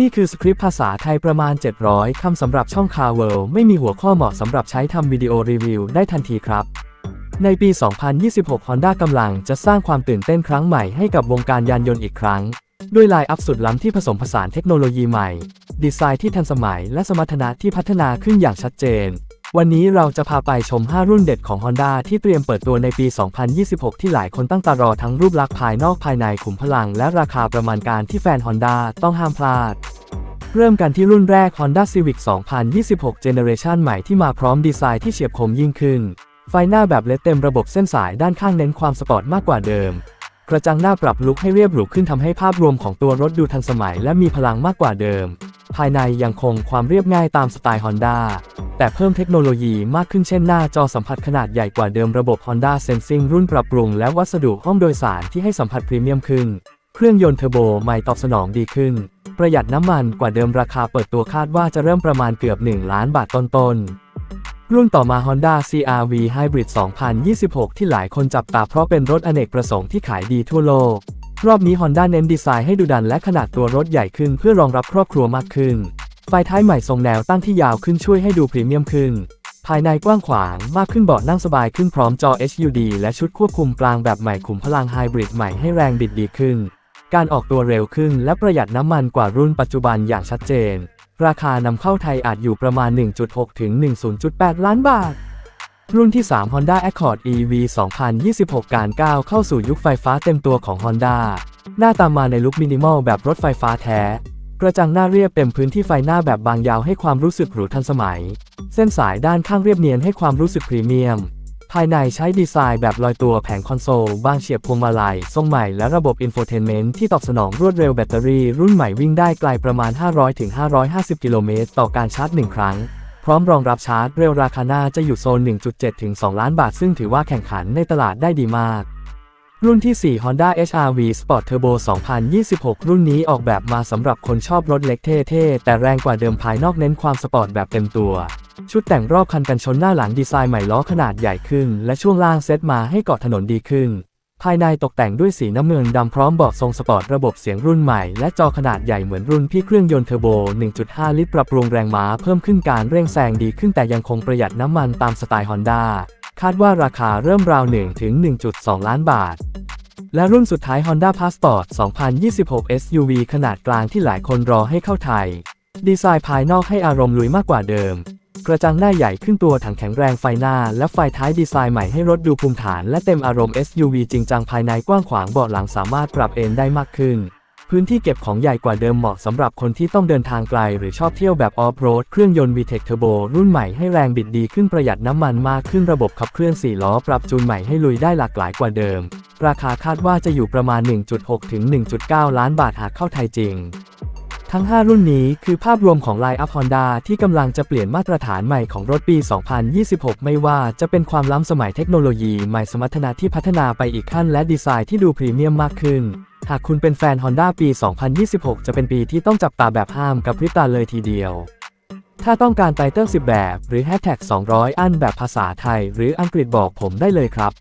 นี่คือสคริปต์ภาษาไทยประมาณ 700 คำสำหรับช่องคาเวลไม่มีหัวข้อเหมาะสำหรับใช้ทำวิดีโอรีวิวได้ทันทีครับ ในปี 2026 Honda กำลังจะสร้างความตื่นเต้นครั้งใหม่ให้กับวงการยานยนต์อีกครั้ง ด้วยไลน์อัพสุดล้ำที่ผสมผสานเทคโนโลยีใหม่ ดีไซน์ที่ทันสมัยและสมรรถนะที่พัฒนาขึ้นอย่างชัดเจน วันนี้เราจะพาไปชม 5 รุ่นเด็ดของ Honda ที่เตรียมเปิดตัวในปี 2026 ที่หลายคนตั้งตารอทั้งรูปลักษณ์ภายนอกภายในขุมพลัง และราคาประมาณการที่แฟน Honda ต้องห้ามพลาด เริ่มกันที่รุ่นแรก Honda Civic 2026 Generation ใหม่ที่มาพร้อมดีไซน์ที่เฉียบคมยิ่งขึ้น ไฟหน้าแบบเลดเต็มระบบเส้นสายด้านข้างเน้นความสปอร์ตมากกว่าเดิม กระจังหน้าปรับลุคให้เรียบหรูขึ้นทำให้ภาพรวมของตัวรถดูทันสมัย และมีพลังมากกว่าเดิม ภายในยังคงความเรียบง่ายตามสไตล์ Honda แต่เพิ่มเทคโนโลยีมากขึ้นเช่นหน้าจอสัมผัสขนาดใหญ่กว่าเดิมระบบ Honda Sensing รุ่นปรับปรุง และวัสดุห้องโดยสารที่ให้สัมผัสพรีเมียมขึ้น เครื่องยนต์เทอร์โบใหม่ตอบสนองดีขึ้น ประหยัดน้ำมันกว่าเดิมราคาเปิดตัวคาดว่าจะเริ่มประมาณเกือบ 1 ล้านบาทต้นๆรุ่นต่อมา Honda CR-V Hybrid 2026 ที่หลายคนจับตาเพราะเป็นรถอเนกประสงค์ที่ขายดีทั่วโลก รอบนี้ Honda เน้นดีไซน์ให้ดูดันและขนาดตัวรถใหญ่ขึ้นเพื่อรองรับครอบครัวมากขึ้น ไฟท้ายใหม่ทรงแนวตั้งที่ยาวขึ้นช่วยให้ดูพรีเมียมขึ้น ภายในกว้างขวางมากขึ้นเบาะนั่งสบายขึ้นพร้อมจอ HUD และชุดควบคุมกลางแบบใหม่ขุมพลังไฮบริดใหม่ให้แรงบิดดีขึ้น การออกตัวเร็วขึ้นและประหยัดน้ำมันกว่ารุ่นปัจจุบันอย่างชัดเจน ราคานำเข้าไทยอาจอยู่ประมาณ 1.6 ถึง 10.8 ล้านบาทรุ่นที่ 3 Honda Accord EV 2026 การก้าวเข้าสู่ยุคไฟฟ้าเต็มตัวของ Honda หน้าตามมาในลุคมินิมอลแบบรถไฟฟ้าแท้ กระจังหน้าเรียบเต็มพื้นที่ไฟหน้าแบบบางยาวให้ความรู้สึกหรูทันสมัย เส้นสายด้านข้างเรียบเนียนให้ความรู้สึกพรีเมียม ภายในใช้ดีไซน์แบบลอยตัวแผงคอนโซล บางเฉียบพวงมาลัย ทรงใหม่และระบบอินโฟเทนเมนต์ที่ตอบสนองรวดเร็วแบตเตอรี่รุ่นใหม่วิ่งได้ไกลประมาณ 500-550 กิโลเมตรต่อการชาร์จ 1 ครั้ง พร้อมรองรับชาร์จเร็วราคาหน้าจะอยู่โซน 1.7 ถึง 2 ล้านบาท ซึ่งถือว่าแข่งขันในตลาดได้ดีมาก รุ่นที่ 4 Honda HR-V Sport Turbo 2026 รุ่นนี้ออกแบบมาสำหรับคนชอบรถเล็กเท่ๆ แต่แรงกว่าเดิมภายนอกเน้นความสปอร์ตแบบเต็มตัว ชุดแต่งรอบคันกันชนหน้าหลังดีไซน์ใหม่ล้อขนาดใหญ่ขึ้น และช่วงล่างเซตมาให้เกาะถนนดีขึ้น ภายในตกแต่งด้วยสีน้ำเงินดำพร้อมเบาะทรงสปอร์ตระบบเสียงรุ่นใหม่ และจอขนาดใหญ่เหมือนรุ่นพี่เครื่องยนต์เทอร์โบ 1.5 ลิตรปรับปรุงแรงม้าเพิ่มขึ้นการเร่งแซงดีขึ้นแต่ยังคงประหยัดน้ำมันตามสไตล์ Honda คาดว่าราคาเริ่มราว1ถึง 1.2 ล้านบาท และรุ่นสุดท้าย Honda Passport 2026 SUV ขนาดกลางที่หลายคนรอให้เข้าไทย ดีไซน์ภายนอกให้อารมณ์ลุยมากกว่าเดิม กระจังหน้าใหญ่ขึ้นตัวถังแข็งแรงไฟหน้า และไฟท้ายดีไซน์ใหม่ให้รถดูภูมิฐานและเต็มอารมณ์ SUV จริงจังภายในกว้างขวางเบาะหลังสามารถปรับเอนได้มากขึ้น พื้นที่เก็บของใหญ่กว่าเดิมเหมาะสำหรับคนที่ต้องเดินทางไกล หรือชอบเที่ยวแบบออฟโรด เครื่องยนต์ VTEC Turbo รุ่นใหม่ให้แรงบิดดีขึ้นประหยัดน้ำมันมากขึ้นระบบขับเคลื่อน 4 ล้อ ปรับจูนใหม่ให้ลุยได้หลากหลายกว่าเดิม ราคาคาดว่าจะอยู่ประมาณ 1.6 ถึง 1.9 ล้านบาทหากเข้าไทยจริง ทั้ง 5 รุ่นนี้คือภาพรวมของไลน์อัพ Honda ที่กำลังจะเปลี่ยนมาตรฐานใหม่ของรถปี 2026 ไม่ว่าจะเป็นความล้ำสมัยเทคโนโลยีใหม่สมรรถนะที่พัฒนาไปอีกขั้นและดีไซน์ที่ดูพรีเมียมมากขึ้น หากคุณเป็นแฟน Honda ปี 2026 จะเป็นปีที่ต้องจับตาแบบห้ามกับพริบตาเลยทีเดียว ถ้าต้องการไตเติ้ล10 แบบ หรือแฮชแท็ก200 อันแบบภาษาไทย หรืออังกฤษบอกผมได้เลยครับ